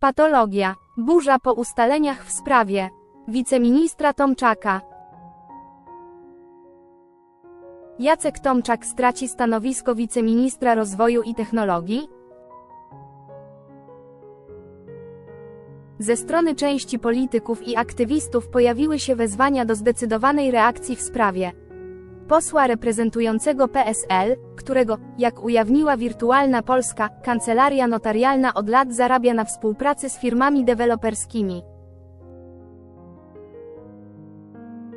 Patologia. Burza po ustaleniach w sprawie wiceministra Tomczaka. Jacek Tomczak straci stanowisko wiceministra rozwoju i technologii? Ze strony części polityków i aktywistów pojawiły się wezwania do zdecydowanej reakcji w sprawie posła reprezentującego PSL, którego, jak ujawniła Wirtualna Polska, kancelaria notarialna od lat zarabia na współpracy z firmami deweloperskimi.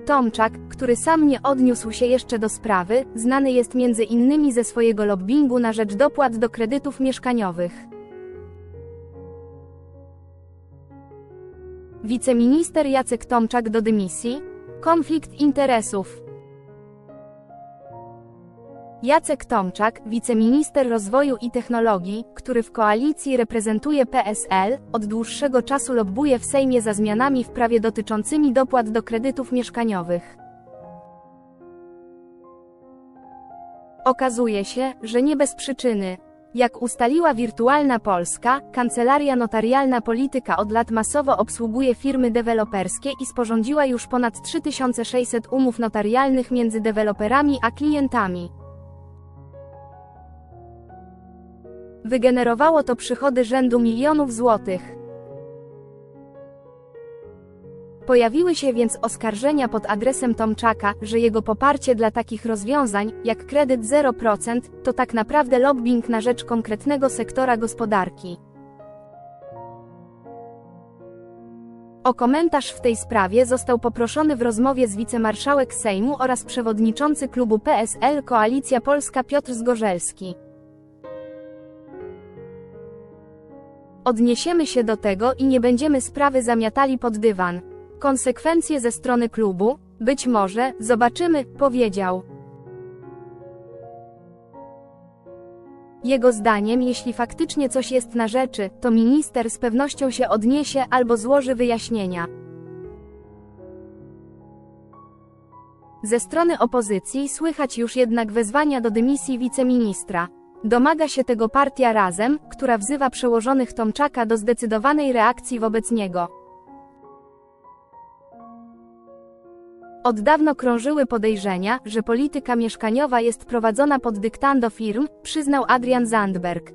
Tomczak, który sam nie odniósł się jeszcze do sprawy, znany jest między innymi ze swojego lobbingu na rzecz dopłat do kredytów mieszkaniowych. Wiceminister Jacek Tomczak do dymisji? Konflikt interesów. Jacek Tomczak, wiceminister rozwoju i technologii, który w koalicji reprezentuje PSL, od dłuższego czasu lobbuje w Sejmie za zmianami w prawie dotyczącymi dopłat do kredytów mieszkaniowych. Okazuje się, że nie bez przyczyny. Jak ustaliła Wirtualna Polska, Kancelaria Notarialna Polityka od lat masowo obsługuje firmy deweloperskie i sporządziła już ponad 3600 umów notarialnych między deweloperami a klientami. Wygenerowało to przychody rzędu milionów złotych. Pojawiły się więc oskarżenia pod adresem Tomczaka, że jego poparcie dla takich rozwiązań, jak kredyt 0%, to tak naprawdę lobbying na rzecz konkretnego sektora gospodarki. O komentarz w tej sprawie został poproszony w rozmowie z wicemarszałek Sejmu oraz przewodniczący klubu PSL Koalicja Polska Piotr Zgorzelski. Odniesiemy się do tego i nie będziemy sprawy zamiatali pod dywan. Konsekwencje ze strony klubu, być może, zobaczymy, powiedział. Jego zdaniem, jeśli faktycznie coś jest na rzeczy, to minister z pewnością się odniesie albo złoży wyjaśnienia. Ze strony opozycji słychać już jednak wezwania do dymisji wiceministra. Domaga się tego partia Razem, która wzywa przełożonych Tomczaka do zdecydowanej reakcji wobec niego. Od dawno krążyły podejrzenia, że polityka mieszkaniowa jest prowadzona pod dyktando firm, przyznał Adrian Zandberg.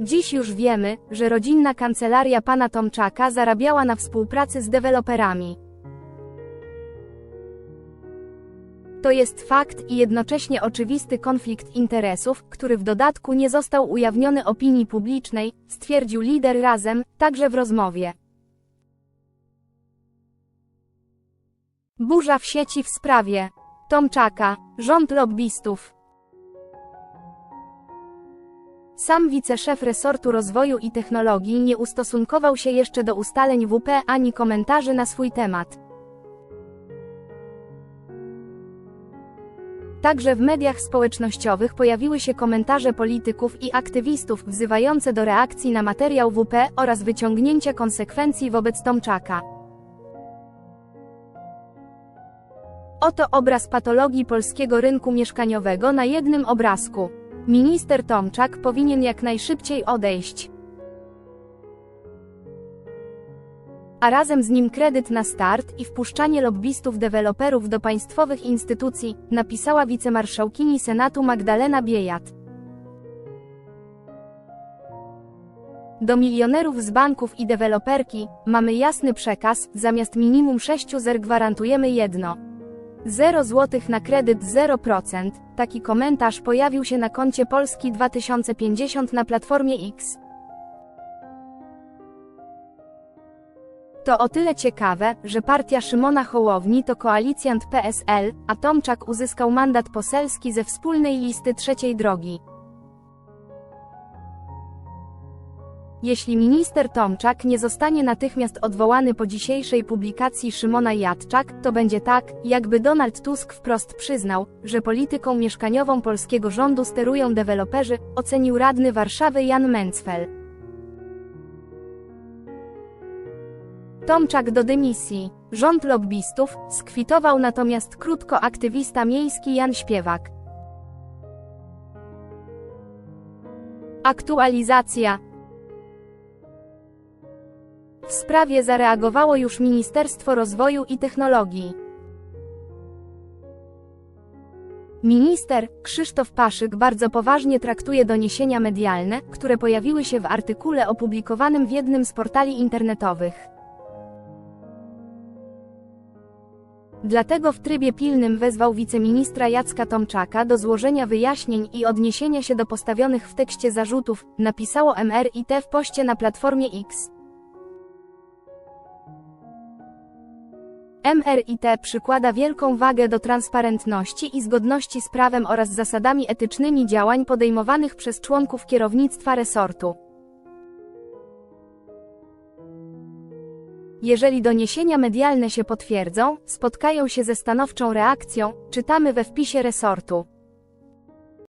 Dziś już wiemy, że rodzinna kancelaria pana Tomczaka zarabiała na współpracy z deweloperami. To jest fakt i jednocześnie oczywisty konflikt interesów, który w dodatku nie został ujawniony opinii publicznej, stwierdził lider Razem, także w rozmowie. Burza w sieci w sprawie Tomczaka, rząd lobbystów. Sam wiceszef resortu rozwoju i technologii nie ustosunkował się jeszcze do ustaleń WP ani komentarzy na swój temat. Także w mediach społecznościowych pojawiły się komentarze polityków i aktywistów wzywające do reakcji na materiał WP oraz wyciągnięcia konsekwencji wobec Tomczaka. Oto obraz patologii polskiego rynku mieszkaniowego na jednym obrazku. Minister Tomczak powinien jak najszybciej odejść. A razem z nim kredyt na start i wpuszczanie lobbystów deweloperów do państwowych instytucji, napisała wicemarszałkini Senatu Magdalena Biejat. Do milionerów z banków i deweloperki mamy jasny przekaz, zamiast minimum 6 zer gwarantujemy jedno. 0 zł na kredyt 0%, taki komentarz pojawił się na koncie Polski 2050 na Platformie X. To o tyle ciekawe, że partia Szymona Hołowni to koalicjant PSL, a Tomczak uzyskał mandat poselski ze wspólnej listy trzeciej drogi. Jeśli minister Tomczak nie zostanie natychmiast odwołany po dzisiejszej publikacji Szymona Jadczak, to będzie tak, jakby Donald Tusk wprost przyznał, że polityką mieszkaniową polskiego rządu sterują deweloperzy, ocenił radny Warszawy Jan Mencfel. Tomczak do dymisji. Rząd lobbystów skwitował natomiast krótko aktywista miejski Jan Śpiewak. Aktualizacja. W sprawie zareagowało już Ministerstwo Rozwoju i Technologii. Minister Krzysztof Paszyk bardzo poważnie traktuje doniesienia medialne, które pojawiły się w artykule opublikowanym w jednym z portali internetowych. Dlatego w trybie pilnym wezwał wiceministra Jacka Tomczaka do złożenia wyjaśnień i odniesienia się do postawionych w tekście zarzutów, napisało MRIT w poście na Platformie X. MRIT przykłada wielką wagę do transparentności i zgodności z prawem oraz zasadami etycznymi działań podejmowanych przez członków kierownictwa resortu. Jeżeli doniesienia medialne się potwierdzą, spotkają się ze stanowczą reakcją, czytamy we wpisie resortu.